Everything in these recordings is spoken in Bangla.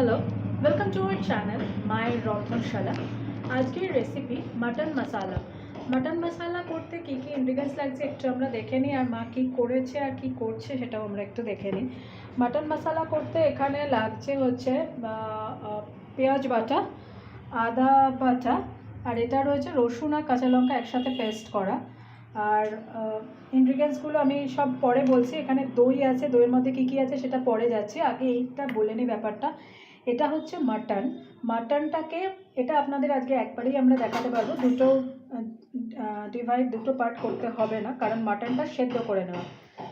Hello welcome to our channel মায়ের রন্ধনশালা আজকের recipe mutton masala mutton masala করতে কী কী ইনগ্রিডিয়েন্টস লাগছে একটু আমরা দেখে নিই, আর মা কী করেছে আর কী করছে সেটাও আমরা একটু দেখে নিই। মাটন মশালা করতে এখানে লাগছে হচ্ছে পেঁয়াজ বাটা, আদা বাটা, আর এটা রয়েছে রসুন আর কাঁচা লঙ্কা একসাথে পেস্ট করা। আর ইনগ্রিডিয়েন্টসগুলো আমি সব পরে বলছি, এখানে দই আছে, দইয়ের মধ্যে কী কী আছে সেটা পরে যাচ্ছে। আগে এইটা বলে নিই ব্যাপারটা। এটা হচ্ছে মাটন মাটনটাকে এটা আপনাদের আজকে একবারেই আমরা দেখাতে পারব। দুটো ডিভাইড দুটো পার্ট করতে হবে না, কারণ মাটনটা সেদ্ধ করে নেওয়া।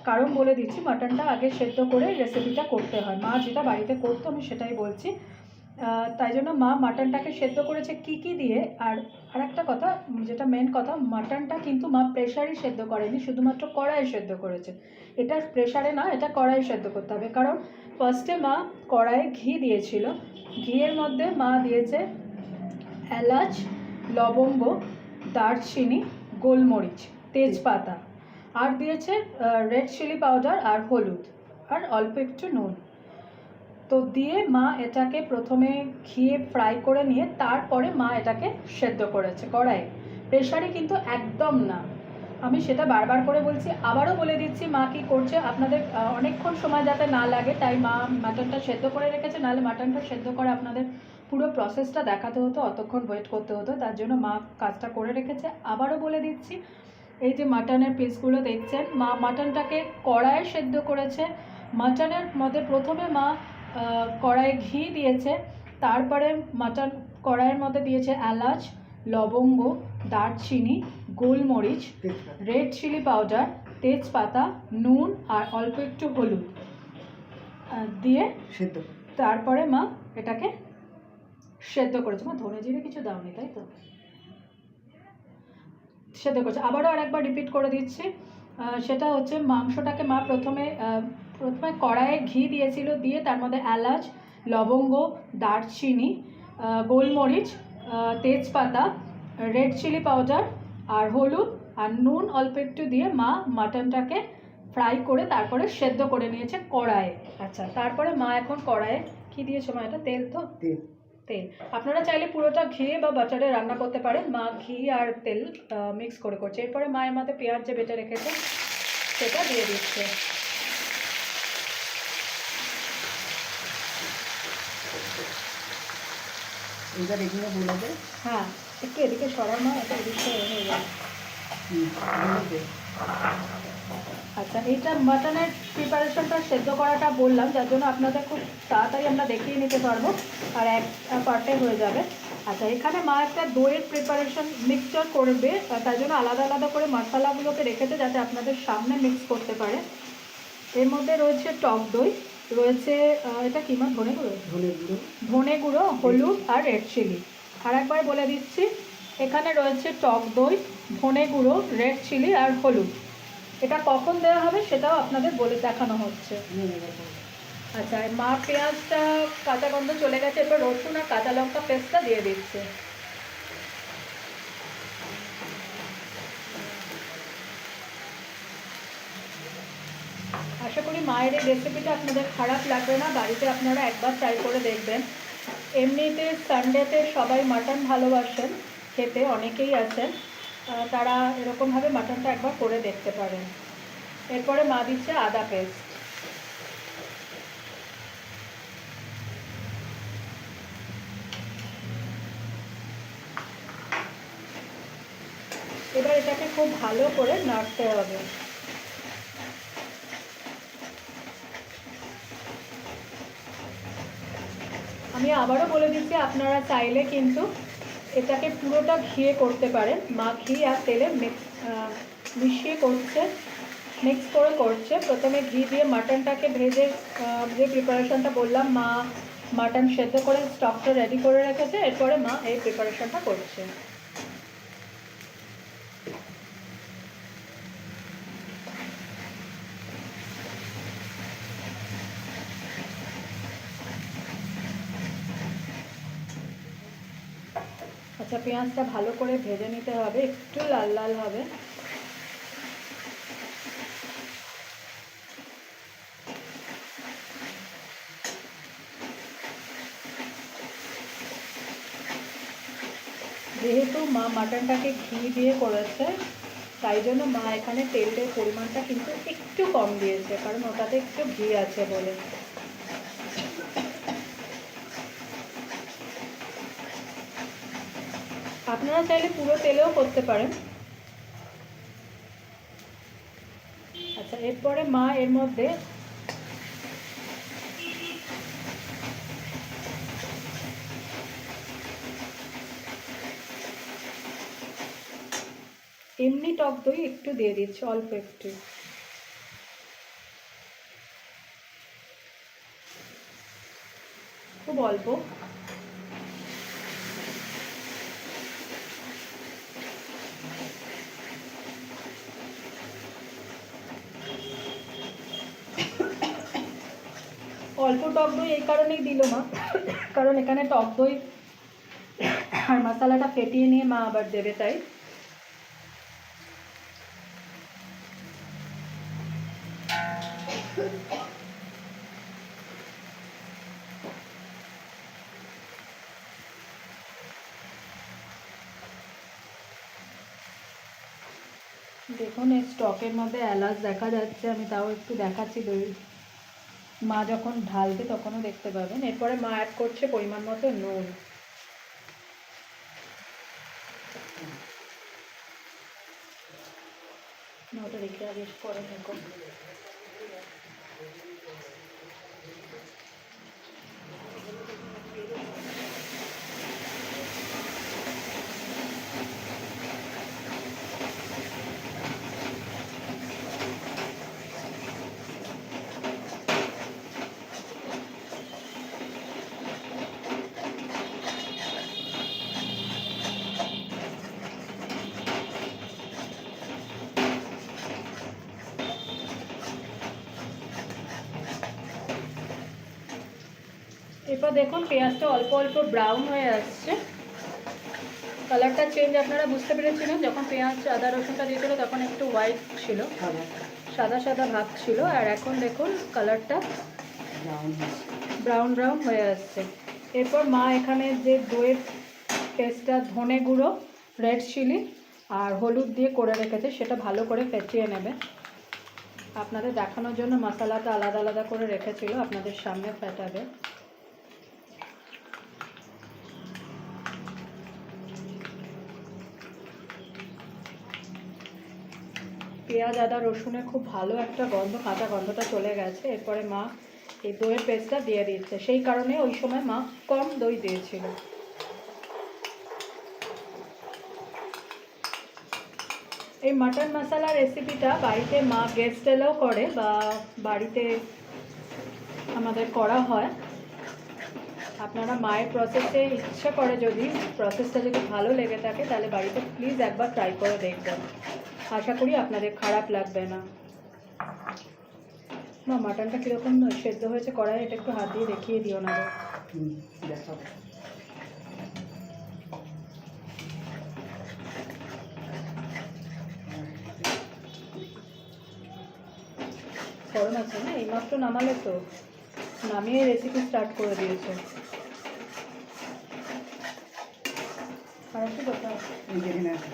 কারণ বলে দিচ্ছি মাটনটা আগে সেদ্ধ করে রেসিপিটা করতে হয়। মা যেটা বাড়িতে করতো, আমি সেটাই বলছি। তাই জন্য মা মাটনটাকে সেদ্ধ করেছে কি কি দিয়ে? আর আর একটা কথা, যেটা মেন কথা মাটনটা কিন্তু মা প্রেশারই সেদ্ধ করেনি, শুধুমাত্র কড়াইয়ে সেদ্ধ করেছে। এটা প্রেশারে না, এটা কড়াইয়ে সেদ্ধ করতে হবে। কারণ ফার্স্টে মা কড়াইয়ে ঘি দিয়েছিল। ঘিয়ের মধ্যে মা দিয়েছে এলাচ, লবঙ্গ, দারচিনি, গোলমরিচ, তেজপাতা। আর দিয়েছে রেড চিলি পাউডার আর হলুদ। আর অল্প একটু নুন। তো দিয়ে মা এটাকে প্রথমে ঘিয়ে ফ্রাই করে নিয়ে, তারপরে মা এটাকে সেদ্ধ করেছে কড়াইয়ে। প্রেশারে কিন্তু একদম না। আমি সেটা বারবার করে বলছি, আবারও বলে দিচ্ছি, মা কি করছে? আপনাদের অনেকক্ষণ সময় যাতে না লাগে, তাই মা মাটনটা সেদ্ধ করে রেখেছে, নাহলে মাটনটা সেদ্ধ করে আপনাদের পুরো প্রসেসটা দেখাতে হতো, অতক্ষণ ওয়েট করতে হতো, তার জন্য মা কাজটা করে রেখেছে। আবারও বলে দিচ্ছি, এই যে মাটনের পিসগুলো দেখছেন, মা মাটনটাকে কড়াইয়ে সেদ্ধ করেছে। মাটনের মধ্যে প্রথমে মা কড়াইয়ে ঘি দিয়েছে, তারপরে মাটন কড়াইয়ের মধ্যে দিয়েছে এলাচ, লবঙ্গ দারচিনি গোলমরিচ রেড চিলি পাউডার তেজপাতা নুন আর অল্প একটু হলুদ দিয়ে সেদ্ধ। তারপরে মা এটাকে সেদ্ধ করেছে। মা ধনে জিরে কিছু দাওনি তাই তো? সেদ্ধ করেছে। আবারও আরেকবার রিপিট করে দিচ্ছি। সেটা হচ্ছে মাংসটাকে মা প্রথমে প্রথমে কড়াইয়ে ঘি দিয়েছিল দিয়ে তার মধ্যে এলাচ লবঙ্গ দারচিনি গোলমরিচ তেজপাতা রেড চিলি পাউডার আর হলুদ আর নুন অল্প একটু দিয়ে মা মাটনটাকে ফ্রাই করে তারপরে সেদ্ধ করে নিয়েছে কড়াইয়ে। আচ্ছা তারপরে মা এখন কড়াইয়ে কি দিয়েছে মা এটা? তেল তো? তেল। তেল। আপনারা চাইলে পুরোটা ঘি বা বাটারে রান্না করতে পারেন। মা ঘি আর তেল মিক্স করে করছে। এরপরে মায়ের মধ্যে পেঁয়াজ যে বেটে রেখেছে সেটা দিয়ে দিচ্ছে। এগুলো বলে দে। হ্যাঁ। একটু এদিকে সরাও মা এটা এদিকে হয়ে যাবে। আচ্ছা এইটা মাটনের প্রিপারেশনটা সেদ্ধ করাটা বললাম যার জন্য আপনাদের খুব তাড়াতাড়ি আমরা দেখিয়ে নিতে পারব আর এক পার্টে হয়ে যাবে। আচ্ছা এখানে মা একটা দইয়ের প্রিপারেশন মিক্সচার করবে তার জন্য আলাদা আলাদা করে মশলাগুলোকে রেখেছে যাতে আপনাদের সামনে মিক্স করতে পারে। এর মধ্যে রয়েছে টক দই রয়েছে এটা কি মা? ধনে গুঁড়ো? ধনে গুঁড়ো। ধনে গুঁড়ো হলুদ আর রেড চিলি আর একবার বলে দিচ্ছি, এখানে রয়েছে টক দই, ধনে গুঁড়ো, রেড চিলি আর হলুদ। এটা কখন দেওয়া হবে সেটাও আপনাদের বলে দেখানো হচ্ছে। আচ্ছা মা পেঁয়াজটা কাঁচা গন্ধ চলে গেছে এবার রসুন আর কাঁচা লঙ্কা পেস্টটা দিয়ে দিচ্ছে। আশা করি মায়ের এই রেসিপিটা আপনাদের খারাপ লাগবে না, বাড়িতে আপনারা একবার ট্রাই করে দেখবেন। এমনিতে সানডেতে সবাই মাটন ভালোবাসেন, খেতে অনেকেই আছেন। তারা এরকমভাবে মাটনটা একবার করে দেখতে পারেন। এরপরে মা দিচ্ছে আদা পেস্ট এবার এটাকে খুব ভালো করে নাড়তে হবে। আমি আবারও বলে দিচ্ছি, আপনারা চাইলে কিন্তু এটাকে পুরোটা ঘিয়ে করতে পারেন। মা ঘি আর তেলে মিশিয়ে করছে মিক্স করে করছে। প্রথমে ঘি দিয়ে মাটনটাকে ভেজে যে প্রিপারেশনটা বললাম, মা মাটন সেদ্ধ করে স্টকটা রেডি করে রেখেছে। এরপরে মা এই প্রিপারেশনটা করছে। কাঁচা পেঁয়াজটা ভালো করে ভেজে নিতে হবে, একটু লাল লাল হবে। যেহেতু মা মাটনটাকে ঘি দিয়ে করেছে, তাই জন্য মা এখানে তেলের পরিমাণটা কিন্তু একটু কম দিয়েছে, কারণ ওটাতে একটু ঘি আছে বলে। আপনারা চাইলে পুরো তেলেও করতে পারেন। আচ্ছা এরপরে মা এর মধ্যে এমনি টক দই একটু দিয়ে দিচ্ছি, অল্প একটু। খুব অল্প। অল্প টক দই এই কারণেই দিল মা। কারণ এখানে টক দই আর মশলাটা ফেটিয়ে নিয়ে মা আবার দেবে তাই। দেখুন, এই স্টকের মধ্যে এলাচ দেখা যাচ্ছে, আমি তাও একটু দেখাচ্ছি দই। মা যখন ঢালবে তখনও দেখতে পাবেন। এরপরে মা অ্যাড করছে পরিমাণ মতো নুন। নটা রেখে আগে পরে দেখো এরপর দেখুন পেঁয়াজটা অল্প অল্প ব্রাউন হয়ে আসছে। কালারটা চেঞ্জ আপনারা বুঝতে পেরেছিলেন যখন পেঁয়াজ আদা রসুনটা দিয়েছিল তখন একটু হোয়াইট ছিল। সাদা সাদা ভাব ছিল আর এখন দেখুন কালারটা ব্রাউন ব্রাউন ব্রাউন হয়ে আসছে। এরপর মা এখানে যে দইয়ের পেস্টটা ধনে গুঁড়ো রেড চিলি আর হলুদ দিয়ে করে রেখেছে সেটা ভালো করে ফেটিয়ে নেবে। আপনাদের দেখানোর জন্য মশলাটা আলাদা আলাদা করে রেখেছিল আপনাদের সামনে ফেটাবে। পেঁয়াজ, আদা, রসুনের খুব ভালো একটা গন্ধ, কাঁচা গন্ধটা চলে গেছে। এরপরে মা এই দইয়ের পেস্টটা দিয়ে দিচ্ছে সেই কারণে ওই সময় মা কম দই দিয়েছিল। এই মাটন মশলা রেসিপিটা বাড়িতে মা গেস্ট এলেও করে বা বাড়িতে আমাদের করা হয়। আপনারা মায়ের প্রসেসে ইচ্ছা করে যদি প্রসেসটা যদি ভালো লেগে থাকে, তাহলে বাড়িতে প্লিজ একবার ট্রাই করে দেখবেন। আশা করি আপনাদের খারাপ লাগবে না। মা মাটনটা কীরকম সেদ্ধ হয়েছে কড়াই এটা একটু হাত দিয়ে দেখিয়ে দিও না। গরম আছে না? এইমাত্র নামালে তো নামিয়ে রেসিপি স্টার্ট করে দিয়েছে। আর একটু কথা এই যে এখানে আছে।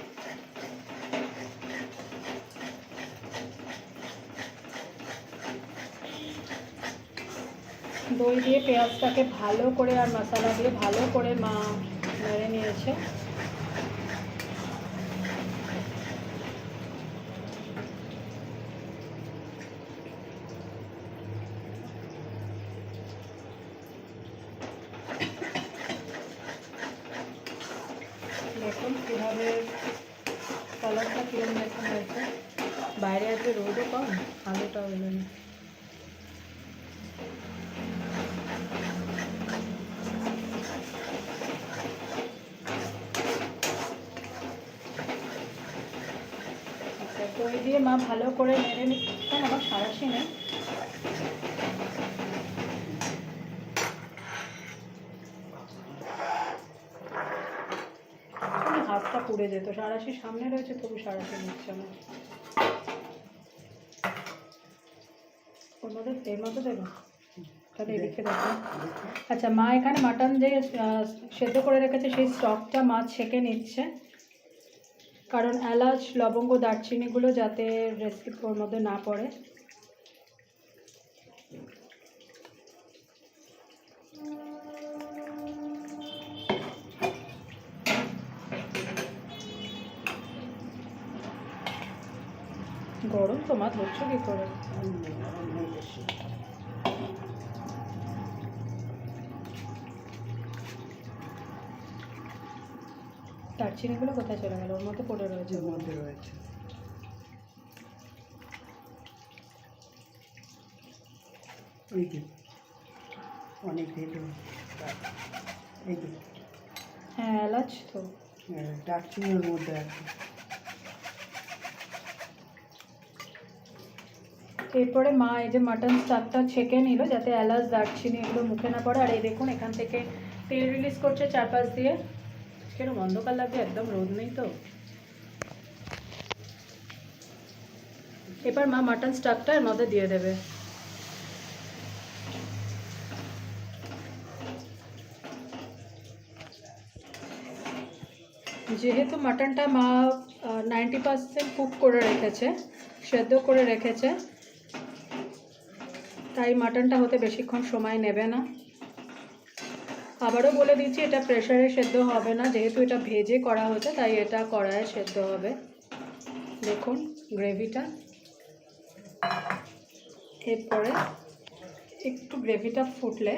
দই দিয়ে পেঁয়াজটাকে ভালো করে আর মশলা দিয়ে ভালো করে মা নেড়ে নিয়েছে। দেখুন কালারটা কীরকম এখন হয়েছে। বাইরে আজকে রোদও কম আলুটা হলো না আচ্ছা দই দিয়ে মা ভালো করে নেড়ে নিচ্ছেন আমার সারাশি নেই। হাতটা পুড়ে যেত সারাশি সামনে রয়েছে তবু সারাশি নিচ্ছে না। ওর মধ্যে এর মধ্যে দেবো? তাহলে এদিকে দেখো। আচ্ছা মা এখানে মাটন যে সেদ্ধ করে রেখেছে সেই স্টকটা মা ছেঁকে নিচ্ছে। কারণ এলাচ, লবঙ্গ, দারচিনিগুলো যাতে রেসিপির মধ্যে না পড়ে। গরম তো মা ধরছো কি করে? দারচিনিগুলো কোথায় চলে গেল? ওর মধ্যে পড়ে রয়েছে। এর মধ্যে রয়েছে। এই যে অনেক ভেতর এই যে। হ্যাঁ এলাচ তো। দারচিনির মধ্যে আছে। এরপরে মা এই যে মাটন স্টাফটা ছেঁকে নিল যাতে এলাচ দারচিনি এগুলো মুখে না পড়ে। আর এই দেখুন এখান থেকে তেল রিলিজ করছে চারপাশ দিয়ে। কীরকম অন্ধকার লাগবে একদম রোদ নেই তো? এবার মা মাটন স্টাফটা এর মধ্যে দিয়ে দেবে। যেহেতু মাটনটা মা নাইনটি পার্সেন্ট কুক করে রেখেছে, সেদ্ধ করে রেখেছে, তাই মাটনটা হতে বেশিক্ষণ সময় নেবে না। আবারও বলে দিচ্ছি, এটা প্রেশারে সেদ্ধ হবে না, যেহেতু এটা ভেজে করা হয়েছে, তাই এটা কড়াইয়ে সেদ্ধ হবে। দেখুন গ্রেভিটা। এরপরে একটু গ্রেভিটা ফুটলে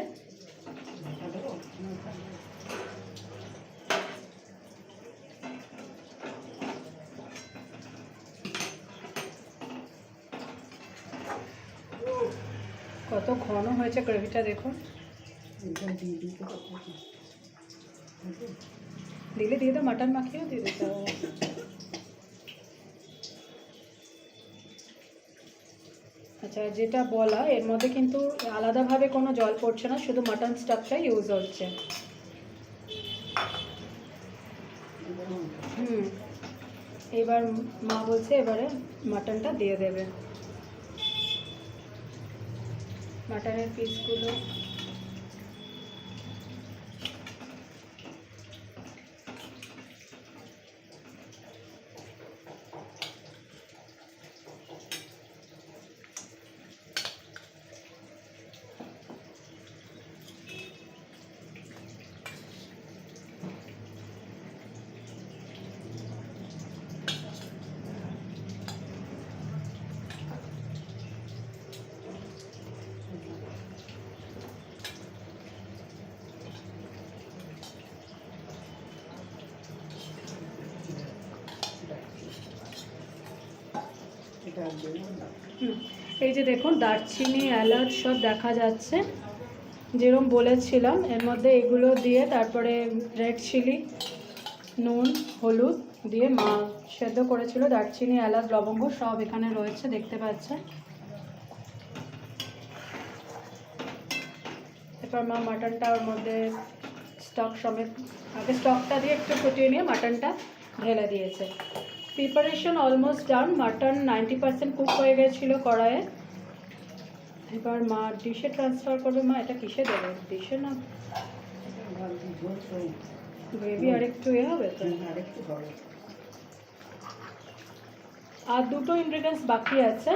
কত ঘন হয়েছে গ্রেভিটা, দেখুন। দিলে দাও, মাটন মাখিয়েও দিয়ে দিতে হবে আচ্ছা যেটা বলা, এর মধ্যে কিন্তু আলাদাভাবে কোনো জল পড়ছে না, শুধু মাটন স্টাফটা ইউজ হচ্ছে। হুম, এবার মা বলছে এবারে মাটনটা দিয়ে দেবে। মাটনের পিসগুলো এই যে দেখুন, দারচিনি, এলাচ সব দেখা যাচ্ছে। যেরকম বলেছিলাম, এর মধ্যে এগুলো দিয়ে তারপরে রেড চিলি, নুন, হলুদ দিয়ে মা সেদ্ধ করেছিল। দারচিনি, এলাচ, লবঙ্গ সব এখানে রয়েছে, দেখতে পাচ্ছেন। এরপর মা মাটনটা ওর মধ্যে স্টক সমেত আগে স্টকটা দিয়ে একটু ফুটিয়ে নিয়ে মাটনটা ঢেলে দিয়েছে। Preparation almost done mutton ninety percent cook হয়ে গেছিল কড়াইয়ে। এবার মা ডিশে ট্রান্সফার করবে। মা এটা কিসে দেবে? ডিশে না? গ্রেভি আর একটু এ হবে তো? আরেকটু হবে। আর দুটো ইনগ্রিডিয়েন্টস বাকি আছে।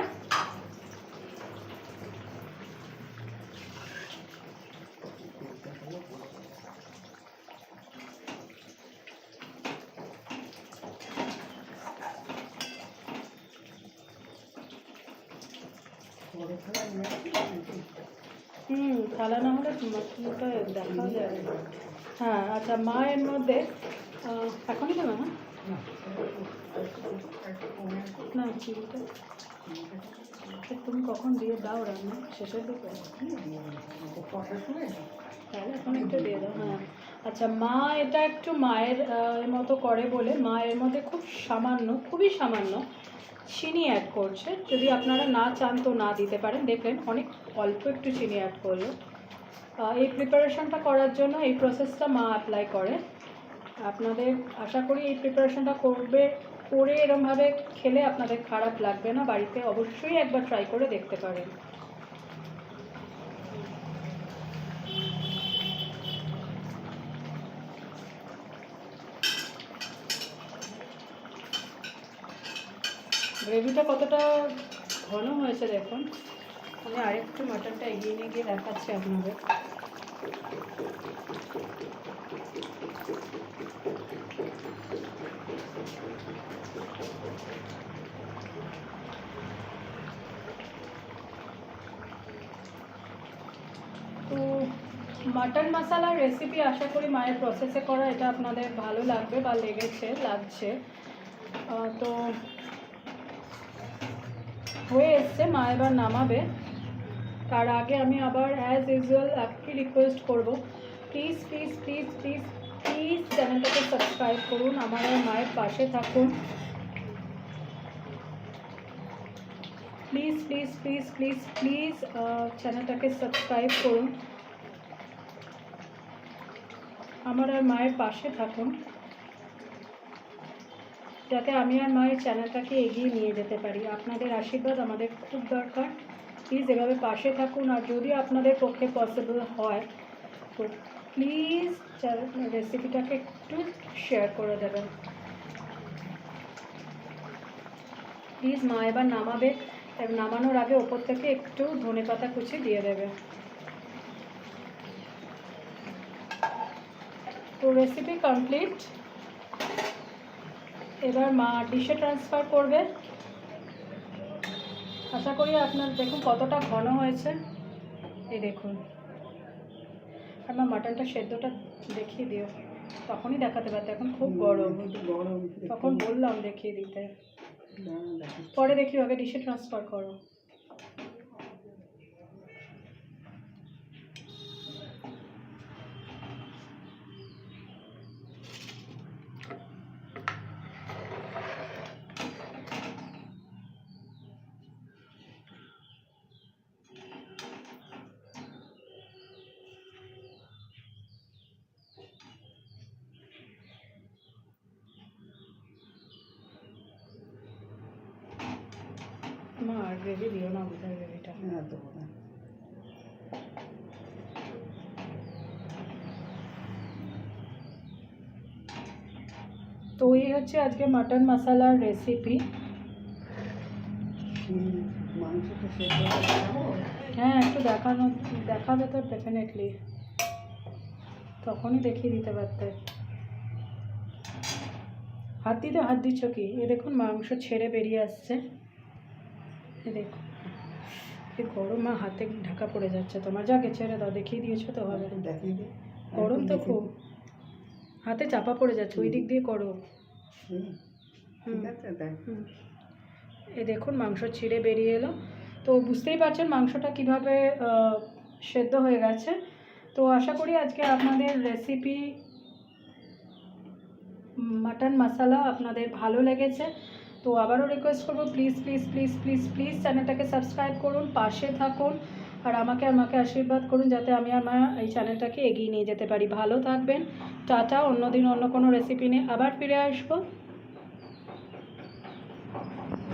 হুম থালা না হলে দেখাও যাবে হ্যাঁ আচ্ছা মা এর মধ্যে এখনই দেবে না না চিনিটা। এ, তুমি কখন দিয়ে দাও রান্না? শেষের দিকে? তাহলে এখন একটু দিয়ে দাও হ্যাঁ। আচ্ছা মা এটা একটু মায়ের মতো করে বলে। মা এর মধ্যে খুব সামান্য খুবই সামান্য চিনি অ্যাড করছে। যদি আপনারা না চান তো না দিতে পারেন। দেখবেন অনেক অল্প একটু চিনি অ্যাড করল। এই প্রিপারেশনটা করার জন্য এই প্রসেসটা মা অ্যাপ্লাই করে। আপনাদের আশা করি এই প্রিপারেশনটা করবে, করে এরমভাবে খেলে আপনাদের খারাপ লাগবে না। বাড়িতে অবশ্যই একবার ট্রাই করে দেখতে পারেন। গ্রেভিটা কতটা ঘন হয়েছে দেখুন। আমি আরেকটু মাটনটা এগিয়ে নিয়ে গিয়ে দেখাচ্ছি আপনাদের। তো মাটন মশালার রেসিপি আশা করি মায়ের প্রসেসে করা, এটা আপনাদের ভালো লাগবে বা লেগেছে, লাগছে। তো হয়ে এসছে, মা এবার নামাবে। তার আগে আমি আবার অ্যাজ ইউজুয়াল আপনি রিকোয়েস্ট করব। Please please please please please চ্যানেলটাকে সাবস্ক্রাইব করুন, আমার মায়ের পাশে থাকুন। Please please please please please চ্যানেলটাকে সাবস্ক্রাইব করুন। আমার আর মায়ের পাশে থাকুন। যাতে আমি আর মায়ের চ্যানেলটাকে এগিয়ে নিয়ে যেতে পারি। আপনাদের আশীর্বাদ আমাদের খুব দরকার। প্লিজ এভাবে পাশে থাকুন আর যদি আপনাদের পক্ষে পসিবল হয়, তো প্লিজ রেসিপিটাকে একটু শেয়ার করে দেবেন। প্লিজ মা এবার নামাবে নামানোর আগে ওপর থেকে একটু ধনে পাতা কুচি দিয়ে দেবে। তো রেসিপি কমপ্লিট এবার মা ডিশে ট্রান্সফার করবে। আশা করি আপনার দেখুন কতটা ঘন হয়েছে। এই দেখুন। আর মা মাটনটা সেদ্ধটা দেখিয়ে দিও। তখনই দেখাতে পারতো এখন খুব গরম। গরম তখন বললাম দেখিয়ে দিতে। পরে দেখি আগে ডিশে ট্রান্সফার করো মা আর গ্রেভি দিও না বোধহয় গ্রেভিটা হ্যাঁ তো হ্যাঁ। তো এই হচ্ছে আজকে মাটন মশালার রেসিপি হ্যাঁ একটু দেখানো দেখাবে তো ডেফিনেটলি তখনই দেখিয়ে দিতে পারতে। হাত দিতে হাত দিচ্ছ কি? এ দেখুন মাংস ছেড়ে বেরিয়ে আসছে। এ দেখুন গরম মা হাতে ঢাকা পড়ে যাচ্ছে। তোমার যাকে ছেড়ে দাও দেখিয়ে দিয়েছ তো হবে গরম তো খুব। হাতে চাপা পড়ে যাচ্ছে ওই দিক দিয়ে করো। দেখ। এই দেখুন মাংস ছিঁড়ে বেরিয়ে এলো। তো বুঝতেই পারছেন মাংসটা কীভাবে সেদ্ধ হয়ে গেছে। তো আশা করি আজকে আপনাদের রেসিপি মাটন মশালা আপনাদের ভালো লেগেছে। তো আবারও রিকোয়েস্ট করব please please please please please চ্যানেলটাকে সাবস্ক্রাইব করুন, পাশে থাকুন, আর আমাকে আমাকে আশীর্বাদ করুন যাতে আমি আমার এই চ্যানেলটাকে এগিয়ে নিয়ে যেতে পারি। ভালো থাকবেন, টাটা, অন্যদিন অন্য কোনো রেসিপি নিয়ে আবার ফিরে আসব।